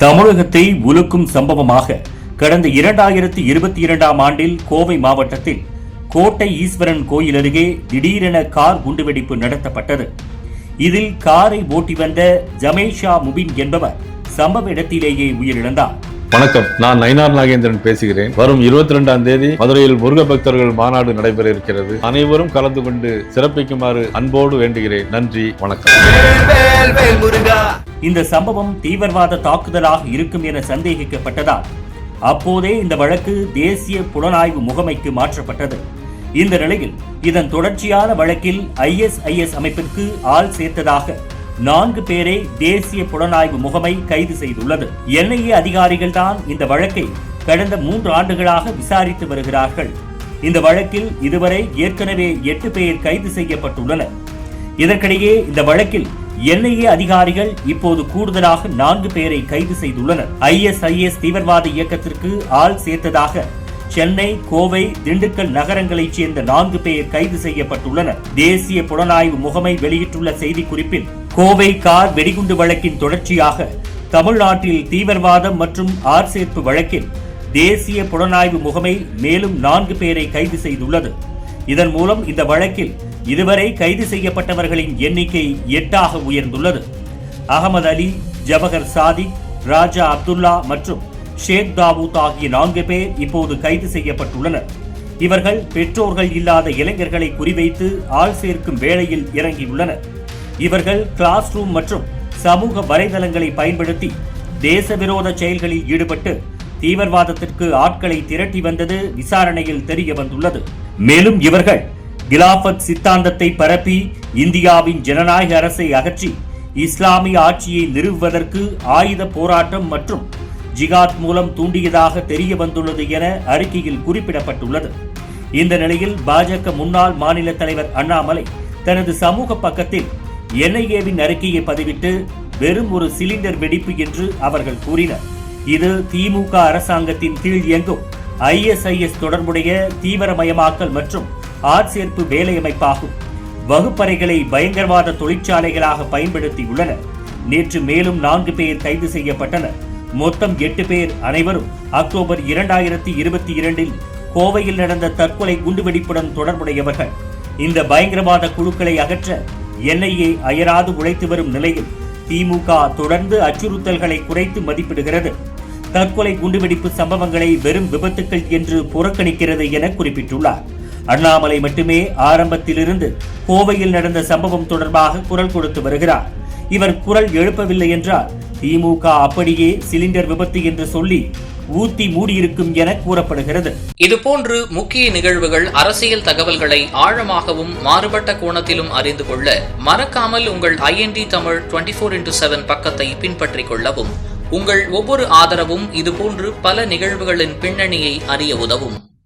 தமிழகத்தை உலுக்கும் சம்பவமாக கடந்த இரண்டாயிரத்தி இருபத்தி இரண்டாம் ஆண்டில் கோவை மாவட்டத்தில் கோட்டை ஈஸ்வரன் கோயில் அருகே திடீரென கார் குண்டுவெடிப்பு நடத்தப்பட்டது. இதில் காரை ஓட்டி வந்த ஜமேஷா முபின் என்பவர் சம்பவ இடத்திலேயே உயிரிழந்தார். வணக்கம். நான் நயினார் நாகேந்திரன் பேசுகிறேன். வரும் இருபத்தி ரெண்டாம் தேதி மதுரையில் முருக பக்தர்கள் மாநாடு நடைபெற இருக்கிறது. அனைவரும் கலந்து கொண்டு சிறப்பிக்குமாறு அன்போடு வேண்டுகிறேன். நன்றி வணக்கம். இந்த சம்பவம் தீவிரவாத தாக்குதலாக இருக்கும் என சந்தேகிக்கப்பட்டதால் அப்போதே இந்த வழக்கு தேசிய புலனாய்வு முகமைக்கு மாற்றப்பட்டது. இந்த நிலையில் இதன் தொடர்ச்சியான வழக்கில் ஐஎஸ்ஐஎஸ் அமைப்பிற்கு ஆள் சேர்த்ததாக நான்கு பேரை தேசிய புலனாய்வு முகமை கைது செய்துள்ளது. என்ஐஏ அதிகாரிகள் தான் இந்த வழக்கை கடந்த மூன்று ஆண்டுகளாக விசாரித்து வருகிறார்கள். இந்த வழக்கில் இதுவரை ஏற்கனவே எட்டு பேர் கைது செய்யப்பட்டுள்ளனர். இதற்கிடையே இந்த வழக்கில் என்ஐஏ அதிகாரிகள் இப்போது கூடுதலாக நான்கு பேரை கைது செய்துள்ளனர். ஐஎஸ்ஐஎஸ் தீவிரவாத இயக்கத்திற்கு ஆள் சேர்த்ததாக சென்னை கோவை திண்டுக்கல் நகரங்களைச் சேர்ந்த நான்கு பேர் கைது செய்யப்பட்டுள்ளனர். தேசிய புலனாய்வு முகமை வெளியிட்டுள்ள செய்திக்குறிப்பில் கோவை கார் வெடிகுண்டு வழக்கின் தொடர்ச்சியாக தமிழ்நாட்டில் தீவிரவாதம் மற்றும் ஆட்சேர்ப்பு வழக்கில் தேசிய புலனாய்வு முகமை மேலும் நான்கு பேரை கைது செய்துள்ளது. இதன் மூலம் இந்த வழக்கில் இதுவரை கைது செய்யப்பட்டவர்களின் எண்ணிக்கை எட்டாக உயர்ந்துள்ளது. அகமது அலி ஜவஹர் சாதிக் ராஜா அப்துல்லா மற்றும் ஷேக் தாவூத் ஆகிய நான்கு பேர் இப்போது கைது செய்யப்பட்டுள்ளனர். இவர்கள் பெற்றோர்கள் இல்லாத இளைஞர்களை குறிவைத்து ஆள் சேர்க்கும் வேளையில் இறங்கியுள்ளனர். இவர்கள் கிளாஸ் ரூம் மற்றும் சமூக வலைதளங்களை பயன்படுத்தி தேச விரோத செயல்களில் ஈடுபட்டு தீவிரவாதத்திற்கு ஆட்களை திரட்டி வந்தது விசாரணையில் தெரிய வந்துள்ளது. மேலும் இவர்கள் கிலாபத் சித்தாந்தத்தை பரப்பி இந்தியாவின் ஜனநாயக அரசை அகற்றி இஸ்லாமிய ஆட்சியை நிறுவுவதற்கு ஆயுத போராட்டம் மற்றும் ஜிகாத் மூலம் தூண்டியதாக தெரிய வந்துள்ளது என அறிக்கையில் குறிப்பிடப்பட்டுள்ளது. இந்த நிலையில் பாஜக முன்னாள் மாநில தலைவர் அண்ணாமலை தனது சமூக பக்கத்தில் என்ஐஏவின் அறிக்கையை பதிவிட்டு வெறும் ஒரு சிலிண்டர் வெடிப்பு என்று அவர்கள் கூறினர். இது திமுக அரசாங்கத்தின் கீழ் இயங்கும் ஐஎஸ்ஐஎஸ் தொடர்புடைய தீவிரமயமாக்கல் மற்றும் ஆட்சேர்ப்பு வேலையமைப்பாகும். வகுப்பறைகளை பயங்கரவாத தொழிற்சாலைகளாக பயன்படுத்தியுள்ளனர். நேற்று மேலும் நான்கு பேர் கைது செய்யப்பட்டனர். மொத்தம் எட்டு பேர் அனைவரும் அக்டோபர் இரண்டாயிரத்தி இருபத்தி இரண்டில் கோவையில் நடந்த தற்கொலை குண்டுவெடிப்புடன் தொடர்புடையவர்கள். இந்த பயங்கரவாத குழுக்களை அகற்ற என்ஐஏ அயராது உழைத்து வரும் நிலையில் திமுக தொடர்ந்து அச்சுறுத்தல்களை குறைத்து மதிப்பிடுகிறது. தற்கொலை குண்டுவெடிப்பு சம்பவங்களை வெறும் விபத்துக்கள் என்று புறக்கணிக்கிறது என குறிப்பிட்டுள்ளார். அண்ணாமலை மட்டுமே ஆரம்பத்திலிருந்து கோவையில் நடந்த சம்பவம் தொடர்பாக குரல் கொடுத்து வருகிறார். இவர் குரல் எழுப்பவில்லை என்றால் திமுக அப்படியே சிலிண்டர் விபத்து என்று சொல்லி ஊத்தி மூடியிருக்கும் என கூறப்படுகிறது. இதுபோன்று முக்கிய நிகழ்வுகள் அரசியல் தகவல்களை ஆழமாகவும் மாறுபட்ட கோணத்திலும் அறிந்து கொள்ள மறக்காமல் உங்கள் IND Tamil twenty four into seven பக்கத்தை பின்பற்றிக் கொள்ளவும். உங்கள் ஒவ்வொரு ஆதரவும் இதுபோன்று பல நிகழ்வுகளின் பின்னணியை அறிய உதவும்.